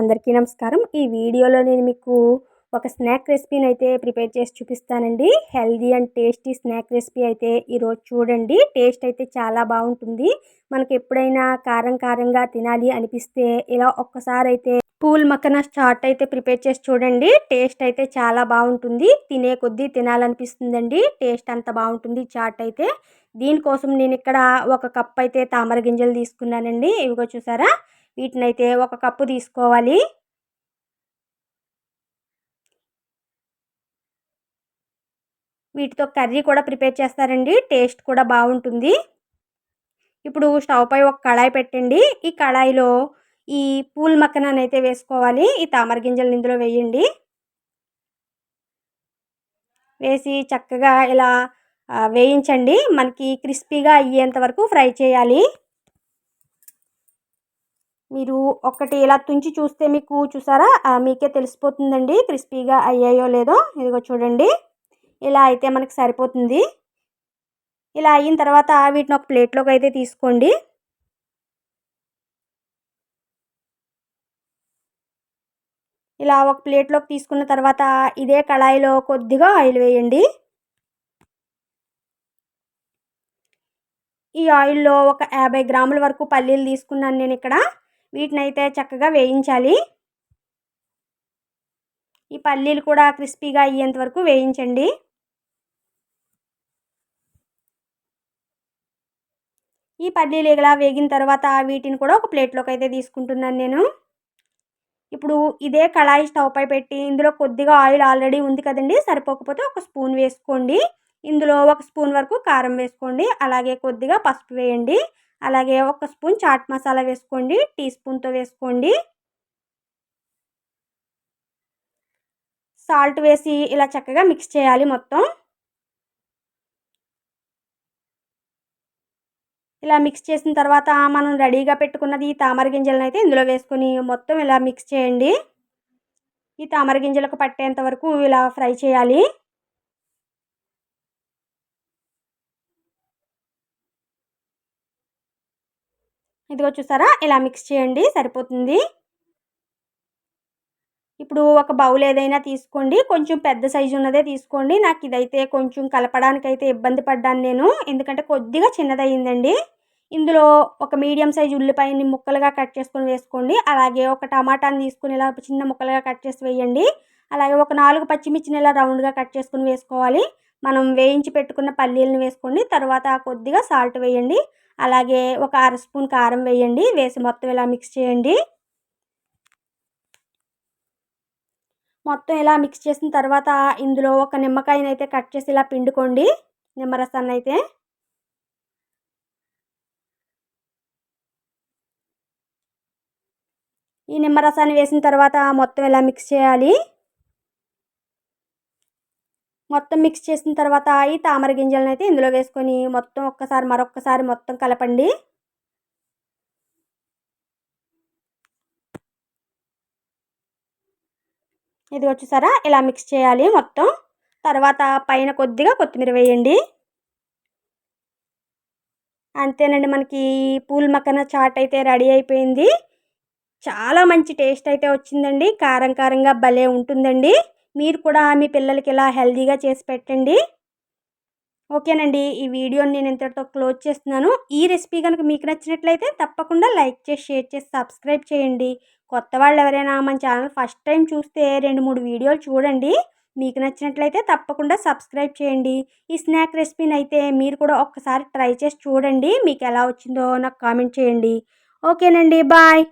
అందరికీ నమస్కారం. ఈ వీడియోలో నేను మీకు ఒక స్నాక్ రెసిపీని అయితే ప్రిపేర్ చేసి చూపిస్తానండి. Healthy and tasty snack recipe అయితే ఈరోజు చూడండి. టేస్ట్ అయితే చాలా బాగుంటుంది. మనకి ఎప్పుడైనా కారం కారంగా తినాలి అనిపిస్తే ఇలా ఒక్కసారి అయితే పూల్ మక్కన చాట్ అయితే ప్రిపేర్ చేసి చూడండి. టేస్ట్ అయితే చాలా బాగుంటుంది. తినే కొద్దీ తినాలనిపిస్తుందండి. టేస్ట్ అంత బాగుంటుంది చాట్ అయితే. దీనికోసం నేను ఇక్కడ ఒక కప్ అయితే తామర గింజలు తీసుకున్నానండి. ఇవిగో చూసారా? వీటినైతే ఒక కప్పు తీసుకోవాలి. వీటితో కర్రీ కూడా ప్రిపేర్ చేస్తారండి. టేస్ట్ కూడా బాగుంటుంది. ఇప్పుడు స్టవ్ పై ఒక కళాయి పెట్టండి. ఈ కళాయిలో ఈ పూల్ మక్కనాన్ని అయితే వేసుకోవాలి. ఈ తామర గింజలు ఇందులో వేయండి. వేసి చక్కగా ఇలా వేయించండి. మనకి క్రిస్పీగా అయ్యేంత వరకు ఫ్రై చేయాలి. మీరు ఒకటి ఇలా తుంచి చూస్తే మీకు చూసారా? మీకే తెలిసిపోతుందండి. క్రిస్పీగా అయ్యాయో లేదో ఇదిగో చూడండి. ఇలా అయితే మనకు సరిపోతుంది. ఇలా అయిన తర్వాత వీటిని ఒక ప్లేట్లోకి అయితే తీసుకోండి. ఇలా ఒక ప్లేట్లోకి తీసుకున్న తర్వాత ఇదే కళాయిలో కొద్దిగా ఆయిల్ వేయండి. ఈ ఆయిల్లో ఒక యాభై గ్రాముల వరకు పల్లీలు తీసుకున్నాను నేను ఇక్కడ. వీటినైతే చక్కగా వేయించాలి. ఈ పల్లీలు కూడా క్రిస్పీగా అయ్యేంత వరకు వేయించండి. ఈ పల్లీలు ఇలా వేగిన తర్వాత వీటిని కూడా ఒక ప్లేట్లోకి అయితే తీసుకుంటున్నాను నేను. ఇప్పుడు ఇదే కళాయి స్టవ్ పై పెట్టి ఇందులో కొద్దిగా ఆయిల్ ఆల్రెడీ ఉంది కదండి సరిపోకపోతే ఒక స్పూన్ వేసుకోండి. ఇందులో ఒక స్పూన్ వరకు కారం వేసుకోండి అలాగే కొద్దిగా పసుపు వేయండి. అలాగే ఒక స్పూన్ చాట్ మసాలా వేసుకోండి టీ స్పూన్తో వేసుకోండి. సాల్ట్ వేసి ఇలా చక్కగా మిక్స్ చేయాలి మొత్తం. ఇలా మిక్స్ చేసిన తర్వాత మనం రెడీగా పెట్టుకున్నది ఈ తామర గింజలను అయితే ఇందులో వేసుకొని మొత్తం ఇలా మిక్స్ చేయండి. ఈ తామర గింజలకు పట్టేంత వరకు ఇలా ఫ్రై చేయాలి. ఇదిగో చూసారా? ఇలా మిక్స్ చేయండి సరిపోతుంది. ఇప్పుడు ఒక బౌల్ ఏదైనా తీసుకోండి. కొంచెం పెద్ద సైజు ఉన్నదే తీసుకోండి. నాకు ఇదైతే కొంచెం కలపడానికి అయితే ఇబ్బంది పడ్డాను నేను. ఎందుకంటే కొద్దిగా చిన్నదయ్యిందండి. ఇందులో ఒక మీడియం సైజు ఉల్లిపాయని ముక్కలుగా కట్ చేసుకొని వేసుకోండి. అలాగే ఒక టమాటాని తీసుకుని ఇలా చిన్న ముక్కలుగా కట్ చేసి వేయండి. అలాగే ఒక నాలుగు పచ్చిమిర్చిని ఇలా రౌండ్గా కట్ చేసుకుని వేసుకోవాలి. మనం వేయించి పెట్టుకున్న పల్లీలను వేసుకోండి. తర్వాత కొద్దిగా సాల్ట్ వేయండి. అలాగే ఒక అర స్పూన్ కారం వేయండి. వేసి మొత్తం ఇలా మిక్స్ చేయండి. మొత్తం ఇలా మిక్స్ చేసిన తర్వాత ఇందులో ఒక నిమ్మకాయని అయితే కట్ చేసి ఇలా పిండుకోండి. నిమ్మరసాన్ని అయితే ఈ నిమ్మరసాన్ని వేసిన తర్వాత మొత్తం ఇలా మిక్స్ చేయాలి. మొత్తం మిక్స్ చేసిన తర్వాత ఈ తామర గింజలను అయితే ఇందులో వేసుకొని మొత్తం ఒక్కసారి మరొక్కసారి మొత్తం కలపండి. ఇది వచ్చేసారా ఇలా మిక్స్ చేయాలి మొత్తం. తర్వాత పైన కొద్దిగా కొత్తిమీర వేయండి. అంతేనండి మనకి పూల్ మక్కన చాట్ అయితే రెడీ అయిపోయింది. చాలా మంచి టేస్ట్ అయితే వచ్చిందండి. కారం కారంగా భలే ఉంటుందండి. మీరు కూడా మీ పిల్లలకి ఇలా హెల్దీగా చేసి పెట్టండి. ఓకేనండి. ఈ వీడియోని నేను ఇంతటితో క్లోజ్ చేస్తున్నాను. ఈ రెసిపీ కనుక మీకు నచ్చినట్లయితే తప్పకుండా లైక్ చేసి షేర్ చేసి సబ్స్క్రైబ్ చేయండి. కొత్త వాళ్ళు ఎవరైనా మన ఛానల్ ఫస్ట్ టైం చూస్తే రెండు మూడు వీడియోలు చూడండి. మీకు నచ్చినట్లయితే తప్పకుండా సబ్స్క్రైబ్ చేయండి. ఈ స్నాక్ రెసిపీని అయితే మీరు కూడా ఒక్కసారి ట్రై చేసి చూడండి. మీకు ఎలా వచ్చిందో నాకు కామెంట్ చేయండి. ఓకేనండి. బాయ్.